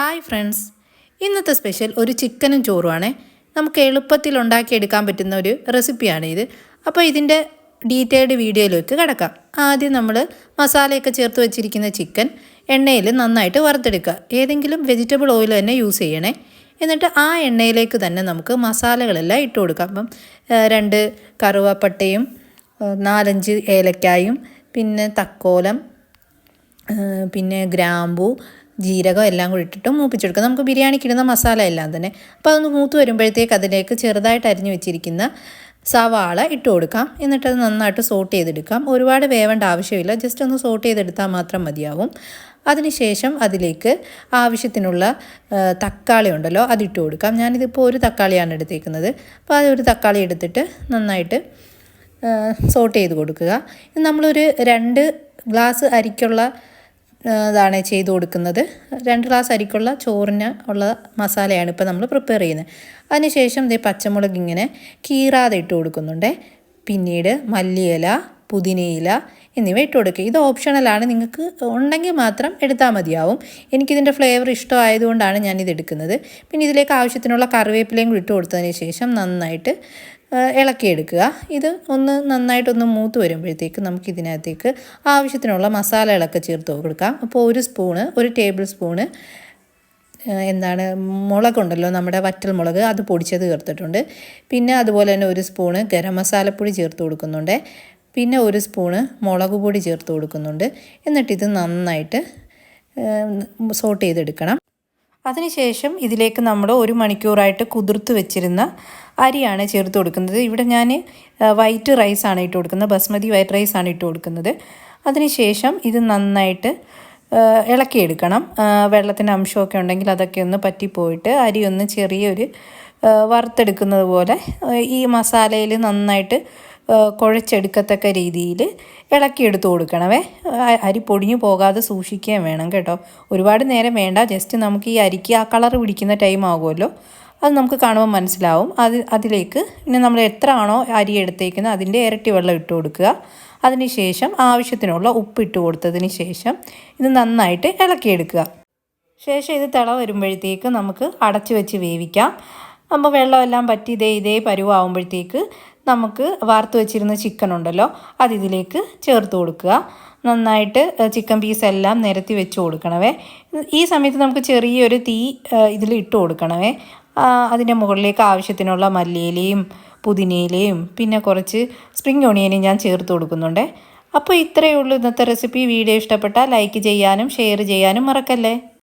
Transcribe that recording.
Hi friends. ഇന്നത്തെ special ഒരു ചിക്കനും ചോറുമാണേ. നമുക്ക് എളുപ്പത്തിൽ ഉണ്ടാക്കിയെടുക്കാൻ പറ്റുന്ന ഒരു റെസിപ്പിയാണ് ഇത്. അപ്പോൾ ഇതിന്റെ ഡീറ്റെയിൽഡ് വീഡിയോയിലേക്ക് കിടക്കാം. ആദ്യം നമ്മൾ മസാലയൊക്കെ ചേർത്ത് വെച്ചിരിക്കുന്ന ചിക്കൻ എണ്ണയിൽ നന്നായിട്ട് വറുത്തെടുക്കുക. ഏതെങ്കിലും വെജിറ്റബിൾ ഓയിൽ തന്നെ യൂസ് ചെയ്യണേ. എന്നിട്ട് ആ എണ്ണയിലേക്ക് തന്നെ നമുക്ക് മസാലകളെല്ലാം ഇട്ട് കൊടുക്കാം. അപ്പം രണ്ട് കറുവാപ്പട്ടയും നാലഞ്ച് ഏലക്കായും പിന്നെ തക്കോലം പിന്നെ ഗ്രാമ്പു ജീരകം എല്ലാം കൂടി ഇട്ടിട്ട് മൂപ്പിച്ചെടുക്കുക നമുക്ക് ബിരിയാണിക്ക് ഇടുന്ന മസാല എല്ലാം തന്നെ. അപ്പോൾ അതൊന്ന് മൂത്ത് വരുമ്പോഴത്തേക്ക് അതിലേക്ക് ചെറുതായിട്ട് അരിഞ്ഞു വെച്ചിരിക്കുന്ന സവാള ഇട്ട് കൊടുക്കാം. എന്നിട്ട് അത് നന്നായിട്ട് സോട്ട് ചെയ്തെടുക്കാം. ഒരുപാട് വേവേണ്ട ആവശ്യമില്ല. ജസ്റ്റ് ഒന്ന് സോട്ട് ചെയ്തെടുത്താൽ മാത്രം മതിയാവും. അതിനുശേഷം അതിലേക്ക് ആവശ്യത്തിനുള്ള തക്കാളി ഉണ്ടല്ലോ അതിട്ട് കൊടുക്കാം. ഞാനിതിപ്പോൾ ഒരു തക്കാളിയാണ് എടുത്തേക്കുന്നത്. അപ്പോൾ അത് ഒരു തക്കാളി എടുത്തിട്ട് നന്നായിട്ട് സോട്ട് ചെയ്ത് കൊടുക്കുക. നമ്മളൊരു രണ്ട് ഗ്ലാസ് അരിക്കുള്ള ഇതാണ് ചെയ്ത് കൊടുക്കുന്നത്. രണ്ട് ഗ്ലാസ് അരിക്കുള്ള ചോറിന് ഉള്ള മസാലയാണ് ഇപ്പോൾ നമ്മൾ പ്രിപ്പയർ ചെയ്യുന്നത്. അതിനുശേഷം ഇതേ പച്ചമുളക് ഇങ്ങനെ കീറാതെ ഇട്ട് കൊടുക്കുന്നുണ്ട്. പിന്നീട് മല്ലിയില പുതിനയില എന്നിവ ഇട്ട് കൊടുക്കുക. ഇത് ഓപ്ഷണലാണ് നിങ്ങൾക്ക് ഉണ്ടെങ്കിൽ മാത്രം എടുത്താൽ മതിയാവും. എനിക്കിതിന്റെ ഫ്ലേവർ ഇഷ്ടമായതുകൊണ്ടാണ് ഞാനിത് എടുക്കുന്നത്. പിന്നെ ഇതിലേക്ക് ആവശ്യത്തിനുള്ള കറിവേപ്പിലയും കൂടി ഇട്ട് കൊടുത്തതിന് ശേഷം നന്നായിട്ട് ഇളക്കിയെടുക്കുക. ഇത് ഒന്ന് നന്നായിട്ടൊന്ന് മൂത്ത് വരുമ്പോഴത്തേക്ക് നമുക്ക് ഇതിനകത്തേക്ക് ആവശ്യത്തിനുള്ള മസാലകളൊക്കെ ചേർത്ത് കൊടുക്കാം. അപ്പോൾ ഒരു സ്പൂണ് ഒരു ടേബിൾ സ്പൂണ് എന്താണ് മുളകുണ്ടല്ലോ നമ്മുടെ വറ്റൽ മുളക് അത് പൊടിച്ചത് ചേർത്തിട്ടുണ്ട്. പിന്നെ അതുപോലെ തന്നെ ഒരു സ്പൂണ് ഗരം മസാലപ്പൊടി ചേർത്ത് കൊടുക്കുന്നുണ്ട്. പിന്നെ ഒരു സ്പൂണ് മുളക് പൊടി ചേർത്ത് കൊടുക്കുന്നുണ്ട്. ഇത് നന്നായിട്ട് സോട്ട് ചെയ്തെടുക്കണം. അതിനുശേഷം ഇതിലേക്ക് നമ്മൾ ഒരു മണിക്കൂറായിട്ട് കുതിർത്ത് വെച്ചിരുന്ന അരിയാണ് ചേർത്ത് കൊടുക്കുന്നത്. ഇവിടെ ഞാൻ വൈറ്റ് റൈസാണ് ഇട്ട് കൊടുക്കുന്നത്. ബസ്മതി വൈറ്റ് റൈസാണ് ഇട്ട് കൊടുക്കുന്നത്. അതിനുശേഷം ഇത് നന്നായിട്ട് ഇളക്കിയെടുക്കണം. വെള്ളത്തിന്റെ അംശമൊക്കെ ഉണ്ടെങ്കിൽ അതൊക്കെ ഒന്ന് പറ്റിപ്പോയിട്ട് അരി ഒന്ന് ചെറിയൊരു വറുത്തെടുക്കുന്നത് പോലെ ഈ മസാലയിൽ നന്നായിട്ട് കുഴച്ചെടുക്കത്തക്ക രീതിയിൽ ഇളക്കിയെടുത്ത് കൊടുക്കണമേ. അരി പൊടിഞ്ഞു പോകാതെ സൂക്ഷിക്കുകയും വേണം കേട്ടോ. ഒരുപാട് നേരം വേണ്ട. ജസ്റ്റ് നമുക്ക് ഈ അരിക്ക് ആ കളർ പിടിക്കുന്ന ടൈം ആകുമല്ലോ. അത് നമുക്ക് കാണുമ്പോൾ മനസ്സിലാവും. അത് അതിലേക്ക് പിന്നെ നമ്മൾ എത്ര ആണോ അരി എടുത്തേക്കുന്നത് അതിന്റെ ഇരട്ടി വെള്ളം ഇട്ട് കൊടുക്കുക. അതിനുശേഷം ആവശ്യത്തിനുള്ള ഉപ്പ് ഇട്ട് കൊടുത്തതിന് ശേഷം ഇത് നന്നായിട്ട് ഇളക്കിയെടുക്കുക. ശേഷം ഇത് തിള വരുമ്പോഴത്തേക്ക് നമുക്ക് അടച്ചു വെച്ച് വേവിക്കാം. അപ്പോൾ വെള്ളമെല്ലാം പറ്റി ഇതേ ഇതേ പരുവാകുമ്പോഴത്തേക്ക് നമുക്ക് വാർത്ത് വെച്ചിരുന്ന ചിക്കൻ ഉണ്ടല്ലോ അത് ഇതിലേക്ക് ചേർത്ത് കൊടുക്കുക. നന്നായിട്ട് ചിക്കൻ പീസ് എല്ലാം നിരത്തി വെച്ച് കൊടുക്കണവേ. ഈ സമയത്ത് നമുക്ക് ചെറിയൊരു തീ ഇതിൽ ഇട്ട് കൊടുക്കണവേ. അതിന്റെ മുകളിലേക്ക് ആവശ്യത്തിനുള്ള മല്ലിയിലയും പുതിനയിലയും പിന്നെ കുറച്ച് സ്പ്രിംഗ് ഓണിയനും ഞാൻ ചേർത്ത് കൊടുക്കുന്നുണ്ട്. അപ്പോൾ ഇത്രയേ ഉള്ളൂ ഇന്നത്തെ റെസിപ്പി വീഡിയോ ഇഷ്ടപ്പെട്ടാൽ ലൈക്ക് ചെയ്യാനും ഷെയർ ചെയ്യാനും മറക്കല്ലേ?